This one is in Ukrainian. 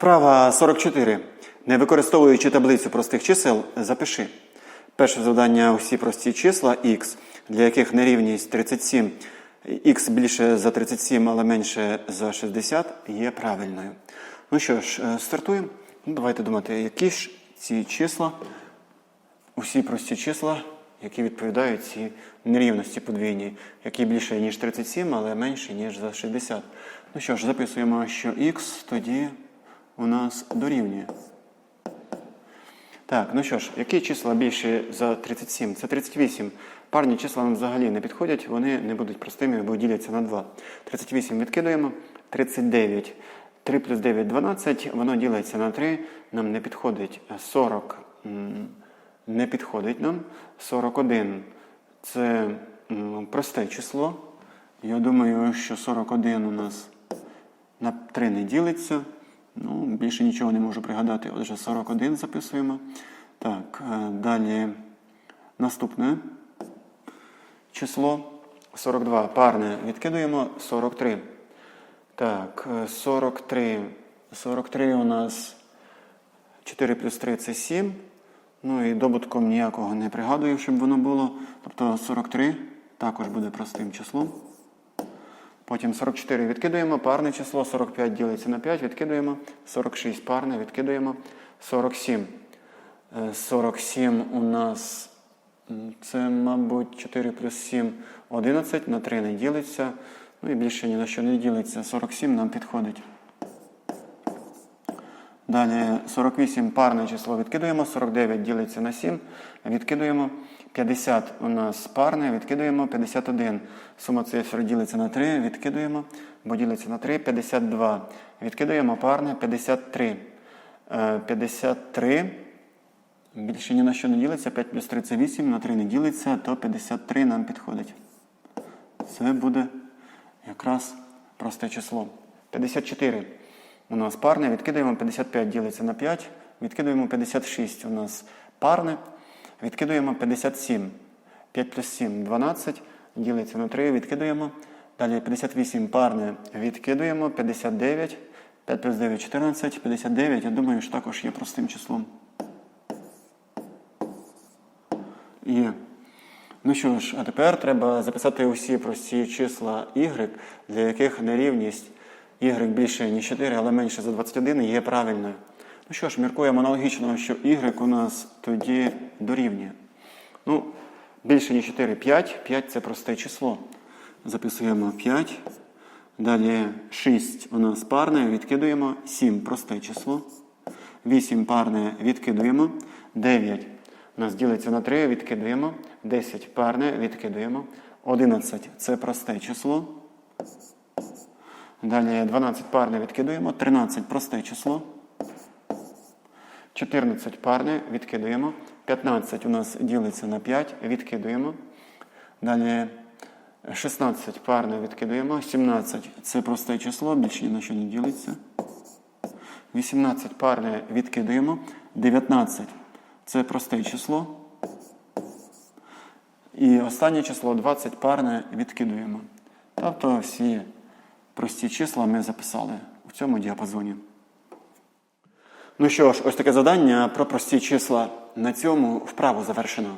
Вправа 44. Не використовуючи таблицю простих чисел, запиши. Перше завдання усі прості числа х, для яких нерівність 37, х більше за 37, але менше за 60, є правильною. Ну що ж, е, стартуємо. Ну, давайте думати, які ж ці числа, усі прості числа, які відповідають цій нерівності подвійній, які більше, ніж 37, але менше, ніж за 60. Ну що ж, записуємо, що х тоді у нас дорівнює. Так, ну що ж, які числа більше за 37? Це 38. Парні числа нам взагалі не підходять, вони не будуть простими, бо діляться на 2. 38 відкидаємо, 39. 3 плюс 9 12, воно ділиться на 3, нам не підходить 40. Не підходить нам. 41 це просте число. Я думаю, що 41 у нас на 3 не ділиться. Ну, більше нічого не можу пригадати. Отже, 41 записуємо. Так, е, далі наступне число 42. Парне відкидуємо 43. Так, е, 43. 43 у нас 4 плюс 3 це 7. Ну і добутком ніякого не пригадую, щоб воно було. Тобто 43 також буде простим числом. Потім 44 відкидуємо, парне число, 45 ділиться на 5, відкидуємо, 46 парне, відкидуємо, 47. Е, 47 у нас це, мабуть, 4 плюс 7 11, на 3 не ділиться. Ну і більше ні на що не ділиться. 47 нам підходить. Далі 48 парне число відкидуємо, 49 ділиться на 7, відкидуємо. 50 у нас парне, відкидуємо 51. Сума цифр ділиться на 3, відкидуємо, бо ділиться на 3, 52. Відкидуємо парне 53. Е, 53. Більше ні на що не ділиться, 5 плюс 3 це 8, на 3 не ділиться, то 53 нам підходить. Це буде якраз просте число. 54 у нас парне, відкидаємо 55 ділиться на 5, відкидаємо 56 у нас парне, відкидаємо 57. 5 плюс 7 12, ділиться на 3, відкидаємо. Далі 58 парне відкидаємо, 59, 5 плюс 9 14, 59, я думаю, що також є простим числом. Є. Ну що ж, а тепер треба записати усі прості числа y, для яких нерівність y більше, ніж 4, але менше за 21 є правильною. Ну що ж, міркуємо аналогічно, що y у нас тоді дорівнює. Ну, більше, ніж 4, 5. 5 це просте число. Записуємо 5. Далі 6 у нас парне, відкидуємо. 7 просте число. 8 парне відкидуємо. 9 у нас ділиться на 3, відкидуємо. 10 парне, відкидуємо. 11 це просте число. Далі 12 парне відкидуємо. 13 просте число. 14 парне відкидуємо. 15 у нас ділиться на 5, відкидуємо. Далі 16 парне відкидуємо. 17 це просте число, більше ні на що не ділиться. 18 парне відкидуємо. 19 це просте число. І останнє число 20 парне відкидуємо. Тобто всі прості числа ми записали у цьому діапазоні. Ну що ж, ось таке завдання про прості числа. На цьому вправу завершено.